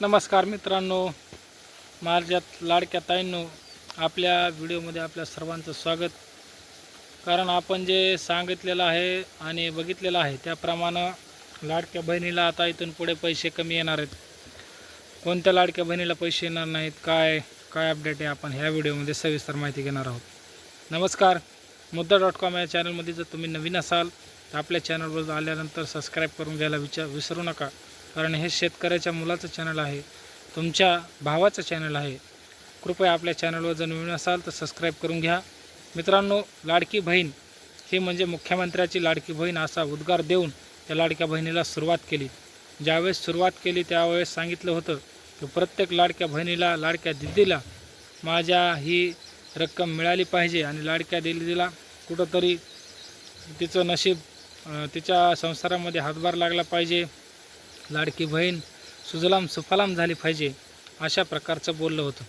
नमस्कार मित्रांनो माझ्यात लाडक्या ताईंनो आपल्या व्हिडिओमध्ये आपल्या सर्वांचं स्वागत. कारण आपण जे सांगितलेलं आहे आणि बघितलेलं आहे त्याप्रमाणे लाडक्या बहिणीला आता इथून पुढे पैसे कमी येणार आहेत. कोणत्या लाडक्या बहिणीला पैसे येणार नाहीत काय काय अपडेट आहे आपण ह्या व्हिडिओमध्ये सविस्तर माहिती घेणार आहोत. नमस्कार. मुद्दा डॉट कॉम या चॅनलमध्ये जर तुम्ही नवीन असाल तर आपल्या चॅनलवर आल्यानंतर सबस्क्राईब करून घ्यायला विचार विसरू नका. कारण हे शेतकऱ्याच्या मुलाचं चॅनल आहे तुमच्या भावाचं चॅनल आहे. कृपया आपल्या चॅनलवर जर नवीन असाल तर सबस्क्राईब करून घ्या. मित्रांनो लाडकी बहीण ही म्हणजे मुख्यमंत्र्याची लाडकी बहीण असा उद्गार देऊन त्या लाडक्या बहिणीला सुरुवात केली. ज्यावेळेस सुरुवात केली त्यावेळेस सांगितलं होतं की प्रत्येक लाडक्या बहिणीला लाडक्या दिदीला माझ्या ही रक्कम मिळाली पाहिजे आणि लाडक्या दिदीला कुठंतरी तिचं नशीब तिच्या संसारामध्ये हातभार लागला पाहिजे. लाडकी बहीण सुजलाम सुफलाम झाली पाहिजे अशा प्रकारचं बोललं होतं.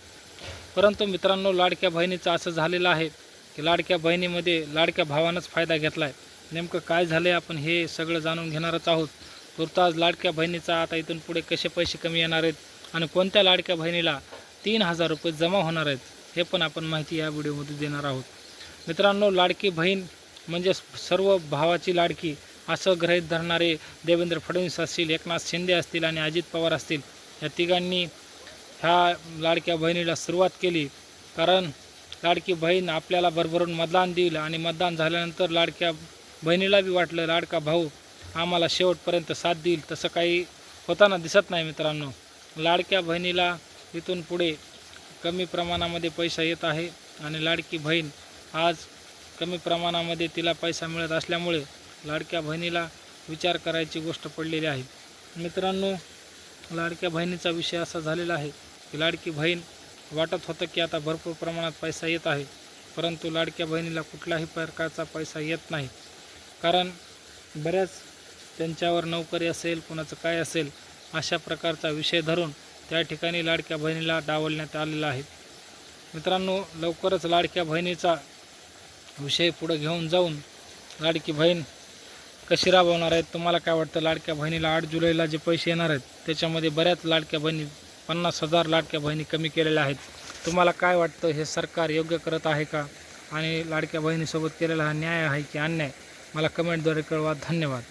परंतु मित्रांनो लाडक्या बहिणीचं असं झालेलं आहे की लाडक्या बहिणीमध्ये लाडक्या भावानंच फायदा घेतला आहे नेमकं काय झालं आहे आपण हे सगळं जाणून घेणारच आहोत. तुर्ताज लाडक्या बहिणीचा आता इथून पुढे कसे पैसे कमी येणार आहेत आणि कोणत्या लाडक्या बहिणीला तीन हजार रुपये जमा होणार आहेत हे पण आपण माहिती या व्हिडिओमध्ये देणार आहोत. मित्रांनो लाडकी बहीण म्हणजे सर्व भावाची लाडकी असं ग्रहित धरणारे देवेंद्र फडणवीस असतील एकनाथ शिंदे असतील आणि अजित पवार असतील या तिघांनी ह्या लाडक्या बहिणीला सुरुवात केली. कारण लाडकी बहीण आपल्याला भरभरून मतदान देईल आणि मतदान झाल्यानंतर लाडक्या बहिणीला बी वाटलं लाडका भाऊ आम्हाला शेवटपर्यंत साथ देईल. तसं काही होताना दिसत नाही मित्रांनो. लाडक्या बहिणीला इथून पुढे कमी प्रमाणामध्ये पैसा येत आहे आणि लाडकी बहीण आज कमी प्रमाणामध्ये तिला पैसा मिळत असल्यामुळे लाडक्या बहिणीला विचार करायची गोष्ट पडलेली आहे. मित्रांनो लाडक्या बहिणीचा विषय असा झालेला आहे की लाडकी बहीण वाटत होतं की आता भरपूर प्रमाणात पैसा येत आहे परंतु लाडक्या बहिणीला कुठलाही प्रकारचा पैसा येत नाही. कारण बऱ्याच त्यांच्यावर नोकरी असेल कुणाचं काय असेल अशा प्रकारचा विषय धरून त्या ठिकाणी लाडक्या बहिणीला डावलण्यात आलेला आहे. मित्रांनो लवकरच लाडक्या बहिणीचा विषय पुढे घेऊन जाऊन लाडकी बहीण कशी राबवणार आहेत? तुम्हाला काय वाटतं? लाडक्या बहिणीला आठ जुलैला जे पैसे येणार आहेत त्याच्यामध्ये बऱ्याच लाडक्या बहिणी पन्नास हजार लाडक्या बहिणी कमी केलेल्या आहेत. तुम्हाला काय वाटतं? हे सरकार योग्य करत आहे का? आणि लाडक्या बहिणीसोबत केलेला हा न्याय आहे की अन्याय? मला कमेंटद्वारे कळवा. धन्यवाद.